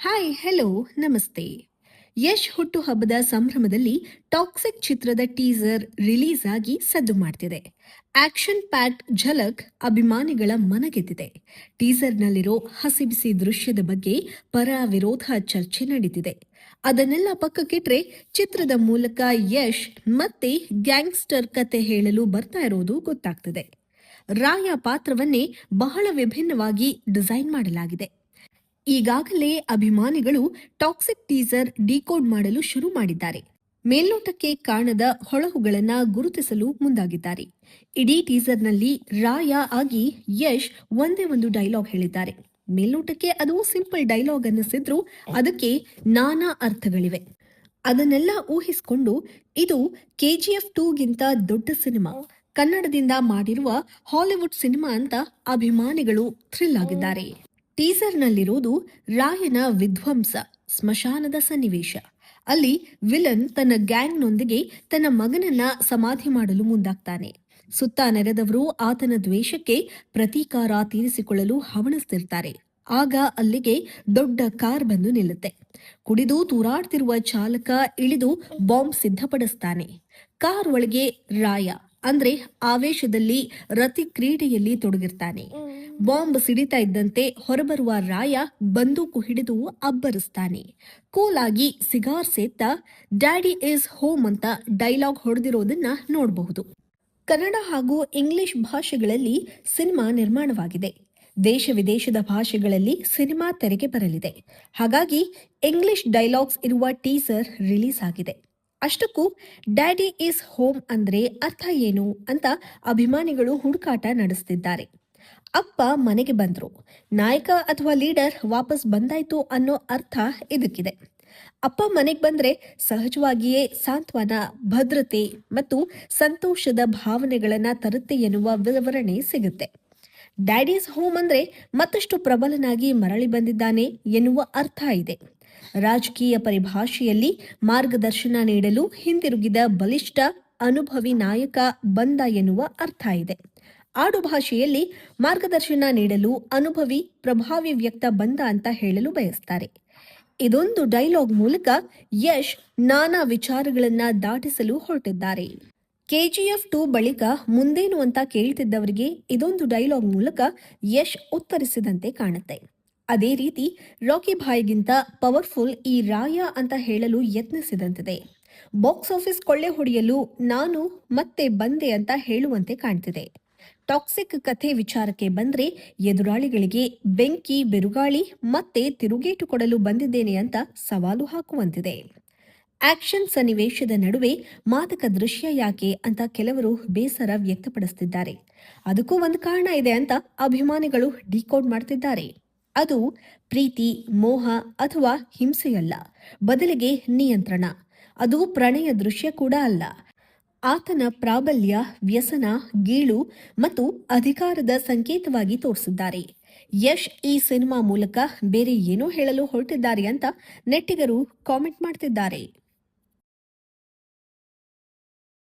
Hi hello ನಮಸ್ತೆ. ಯಶ್ ಹುಟ್ಟುಹಬ್ಬದ ಸಂಭ್ರಮದಲ್ಲಿ ಟಾಕ್ಸಿಕ್ ಚಿತ್ರದ ಟೀಸರ್ ರಿಲೀಸ್ ಆಗಿ ಸದ್ದು ಮಾಡ್ತಿದೆ. ಆಕ್ಷನ್ ಪ್ಯಾಕ್ ಝಲಕ್ ಅಭಿಮಾನಿಗಳ ಮನಗೆದ್ದಿದೆ. ಟೀಸರ್ನಲ್ಲಿರೋ ಹಸಿಬಿಸಿ ದೃಶ್ಯದ ಬಗ್ಗೆ ಪರ ವಿರೋಧ ಚರ್ಚೆ ನಡೆದಿದೆ ಅದನ್ನೆಲ್ಲ ಪಕ್ಕಕ್ಕಿಟ್ರೆ ಚಿತ್ರದ ಮೂಲಕ ಯಶ್ ಮತ್ತೆ ಗ್ಯಾಂಗ್ಸ್ಟರ್ ಕತೆ ಹೇಳಲು ಬರ್ತಾ ಇರೋದು ಗೊತ್ತಾಗ್ತಿದೆ. ರಾಯ ಪಾತ್ರವನ್ನೇ ಬಹಳ ವಿಭಿನ್ನವಾಗಿ ಡಿಸೈನ್ ಮಾಡಲಾಗಿದೆ. ಈಗಾಗಲೇ ಅಭಿಮಾನಿಗಳು ಟಾಕ್ಸಿಕ್ ಟೀಸರ್ ಡಿಕೋಡ್ ಮಾಡಲು ಶುರು ಮಾಡಿದ್ದಾರೆ. ಮೇಲ್ನೋಟಕ್ಕೆ ಕಾಣದ ಹೊಳಹುಗಳನ್ನು ಗುರುತಿಸಲು ಮುಂದಾಗಿದ್ದಾರೆ. ಇಡೀ ಟೀಸರ್ನಲ್ಲಿ ರಾಯ ಆಗಿ ಯಶ್ ಒಂದೇ ಒಂದು ಡೈಲಾಗ್ ಹೇಳಿದ್ದಾರೆ. ಮೇಲ್ನೋಟಕ್ಕೆ ಅದು ಸಿಂಪಲ್ ಡೈಲಾಗ್ ಅನ್ನಿಸಿದ್ರು ಅದಕ್ಕೆ ನಾನಾ ಅರ್ಥಗಳಿವೆ. ಅದನ್ನೆಲ್ಲ ಊಹಿಸಿಕೊಂಡು ಇದು ಕೆಜಿಎಫ್ ಟೂಗಿಂತ ದೊಡ್ಡ ಸಿನಿಮಾ. ಕನ್ನಡದಿಂದ ಮಾಡಿರುವ ಹಾಲಿವುಡ್ ಸಿನಿಮಾ ಅಂತ ಅಭಿಮಾನಿಗಳು ಥ್ರಿಲ್ ಆಗಿದ್ದಾರೆ. ಟೀಸರ್ನಲ್ಲಿರೋದು ರಾಯನ ವಿಧ್ವಂಸ, ಸ್ಮಶಾನದ ಸನ್ನಿವೇಶ. ಅಲ್ಲಿ ವಿಲನ್ ತನ್ನ ಗ್ಯಾಂಗ್ನೊಂದಿಗೆ ತನ್ನ ಮಗನನ್ನ ಸಮಾಧಿ ಮಾಡಲು ಮುಂದಾಗ್ತಾನೆ. ಸುತ್ತ ನೆರೆದವರು ಆತನ ದ್ವೇಷಕ್ಕೆ ಪ್ರತೀಕಾರ ತೀರಿಸಿಕೊಳ್ಳಲು ಹವಣಿಸ್ತಿರ್ತಾರೆ. ಆಗ ಅಲ್ಲಿಗೆ ದೊಡ್ಡ ಕಾರ್ ಬಂದು ನಿಲ್ಲುತ್ತೆ. ಕುಡಿದು ತೂರಾಡ್ತಿರುವ ಚಾಲಕ ಇಳಿದು ಬಾಂಬ್ ಸಿದ್ಧಪಡಿಸ್ತಾನೆ. ಕಾರ್ ಒಳಗೆ ರಾಯ. ಅಂದ್ರೆ ಆವೇಶದಲ್ಲಿ ರತಿ ಕ್ರೀಡೆಯಲ್ಲಿ ತೊಡಗಿರ್ತಾನೆ. ಬಾಂಬ್ ಸಿಡಿತಾ ಇದ್ದಂತೆ ಹೊರಬರುವ ರಾಯ ಬಂದೂಕು ಹಿಡಿದು ಅಬ್ಬರಿಸ್ತಾನೆ. ಕೂಲಾಗಿ ಸಿಗಾರ್ ಸೇತ್ತ ಡ್ಯಾಡಿ ಇಸ್ ಹೋಮ್ ಅಂತ ಡೈಲಾಗ್ ಹೊಡೆದಿರೋದನ್ನ ನೋಡಬಹುದು. ಕನ್ನಡ ಹಾಗೂ ಇಂಗ್ಲಿಷ್ ಭಾಷೆಗಳಲ್ಲಿ ಸಿನಿಮಾ ನಿರ್ಮಾಣವಾಗಿದೆ. ದೇಶ ವಿದೇಶದ ಭಾಷೆಗಳಲ್ಲಿ ಸಿನಿಮಾ ತೆರೆಗೆ ಬರಲಿದೆ. ಹಾಗಾಗಿ ಇಂಗ್ಲಿಷ್ ಡೈಲಾಗ್ಸ್ ಇರುವ ಟೀಸರ್ ರಿಲೀಸ್ ಆಗಿದೆ. ಅಷ್ಟಕ್ಕೂ ಡ್ಯಾಡಿ ಈಸ್ ಹೋಮ್ ಅಂದ್ರೆ ಅರ್ಥ ಏನು? ಅಂತ ಅಭಿಮಾನಿಗಳು ಹುಡುಕಾಟ ನಡೆಸ್ತಿದ್ದಾರೆ. ಅಪ್ಪ ಮನೆಗೆ ಬಂದ್ರು. ನಾಯಕ ಅಥವಾ ಲೀಡರ್ ವಾಪಸ್ ಬಂದಾಯ್ತು ಅನ್ನೋ ಅರ್ಥ ಇದಕ್ಕಿದೆ. ಅಪ್ಪ ಮನೆಗೆ ಬಂದ್ರೆ ಸಹಜವಾಗಿಯೇ ಸಾಂತ್ವನ, ಭದ್ರತೆ ಮತ್ತು ಸಂತೋಷದ ಭಾವನೆಗಳನ್ನ ತರುತ್ತೆ ಎನ್ನುವ ವಿವರಣೆ ಸಿಗುತ್ತೆ. ಡ್ಯಾಡೀಸ್ ಹೋಮ್ ಅಂದ್ರೆ ಮತ್ತಷ್ಟು ಪ್ರಬಲನಾಗಿ ಮರಳಿ ಬಂದಿದ್ದಾನೆ ಎನ್ನುವ ಅರ್ಥ ಇದೆ. ರಾಜಕೀಯ ಪರಿಭಾಷೆಯಲ್ಲಿ ಮಾರ್ಗದರ್ಶನ ನೀಡಲು ಹಿಂದಿರುಗಿದ ಬಲಿಷ್ಠ ಅನುಭವಿ ನಾಯಕ ಬಂದ ಎನ್ನುವ ಅರ್ಥ ಇದೆ. ಆಡು ಭಾಷೆಯಲ್ಲಿ ಮಾರ್ಗದರ್ಶನ ನೀಡಲು ಅನುಭವಿ, ಪ್ರಭಾವಿ ವ್ಯಕ್ತ ಬಂದ ಅಂತ ಹೇಳಲು ಬಯಸ್ತಾರೆ. ಇದೊಂದು ಡೈಲಾಗ್ ಮೂಲಕ ಯಶ್ ನಾನಾ ವಿಚಾರಗಳನ್ನ ದಾಟಿಸಲು ಹೊರಟಿದ್ದಾರೆ. ಕೆಜಿಎಫ್ ಟು ಬಳಿಕ ಮುಂದೇನು ಅಂತ ಕೇಳ್ತಿದ್ದವರಿಗೆ ಇದೊಂದು ಡೈಲಾಗ್ ಮೂಲಕ ಯಶ್ ಉತ್ತರಿಸಿದಂತೆ ಕಾಣುತ್ತೆ. ಅದೇ ರೀತಿ ರಾಕಿ ಭಾಯ್ಗಿಂತ ಪವರ್ಫುಲ್ ಈ ರಾಯ ಅಂತ ಹೇಳಲು ಯತ್ನಿಸಿದಂತಿದೆ. ಬಾಕ್ಸ್ ಆಫೀಸ್ ಕೊಳ್ಳೆ ಹೊಡೆಯಲು ನಾನು ಮತ್ತೆ ಬಂದೆ ಅಂತ ಹೇಳುವಂತೆ ಕಾಣ್ತಿದೆ. ಟಾಕ್ಸಿಕ್ ಕಥೆ ವಿಚಾರಕ್ಕೆ ಬಂದ್ರೆ ಎದುರಾಳಿಗಳಿಗೆ ಬೆಂಕಿ, ಬಿರುಗಾಳಿ ಮತ್ತೆ ತಿರುಗೇಟು ಕೊಡಲು ಬಂದಿದ್ದೇನೆ ಅಂತ ಸವಾಲು ಹಾಕುವಂತಿದೆ. ಆಕ್ಷನ್ ಸನ್ನಿವೇಶದ ನಡುವೆ ಮಾದಕ ದೃಶ್ಯ ಯಾಕೆ ಅಂತ ಕೆಲವರು ಬೇಸರ ವ್ಯಕ್ತಪಡಿಸುತ್ತಿದ್ದಾರೆ ಅದಕ್ಕೂ ಒಂದು ಕಾರಣ ಇದೆ ಅಂತ ಅಭಿಮಾನಿಗಳು ಡಿಕೋಡ್ ಮಾಡ್ತಿದ್ದಾರೆ. ಅದು ಪ್ರೀತಿ, ಮೋಹ ಅಥವಾ ಹಿಂಸೆಯಲ್ಲ, ಬದಲಿಗೆ ನಿಯಂತ್ರಣ. ಅದು ಪ್ರಣಯ ದೃಶ್ಯ ಕೂಡ ಅಲ್ಲ. ಆತನ ಪ್ರಾಬಲ್ಯ, ವ್ಯಸನ, ಗೀಳು ಮತ್ತು ಅಧಿಕಾರದ ಸಂಕೇತವಾಗಿ ತೋರಿಸಿದ್ದಾರೆ. ಯಶ್ ಈ ಸಿನಿಮಾ ಮೂಲಕ ಬೇರೆ ಏನೋ ಹೇಳಲು ಹೊರಟಿದ್ದಾರೆ ಅಂತ ನೆಟ್ಟಿಗರು ಕಾಮೆಂಟ್ ಮಾಡ್ತಿದ್ದಾರೆ.